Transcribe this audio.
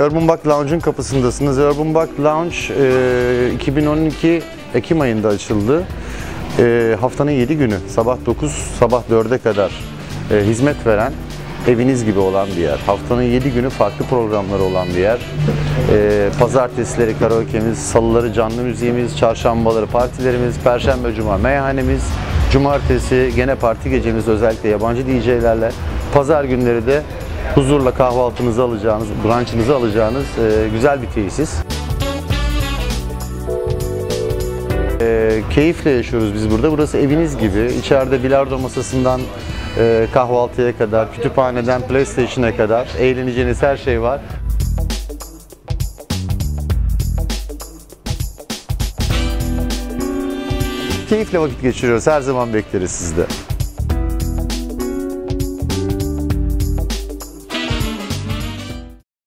Urban Bak Lounge'un kapısındasınız. Urban Bak Lounge e, 2012 Ekim ayında açıldı. E, haftanın 7 günü sabah 9 sabah 4'e kadar e, hizmet veren eviniz gibi olan bir yer. Haftanın 7 günü farklı programları olan bir yer. E, pazartesileri karaoke'miz, salıları canlı müziğimiz, çarşambaları partilerimiz, perşembe cuma meyhanemiz, cumartesi gene parti gecemiz özellikle yabancı DJ'lerle, pazar günleri de huzurla kahvaltınızı alacağınız, brunchınızı alacağınız e, güzel bir tesis. E, keyifle yaşıyoruz biz burada. Burası eviniz gibi. İçeride bilardo masasından e, kahvaltıya kadar, kütüphaneden PlayStation'a kadar eğleneceğiniz her şey var. Keyifle vakit geçiriyoruz. Her zaman bekleriz sizde.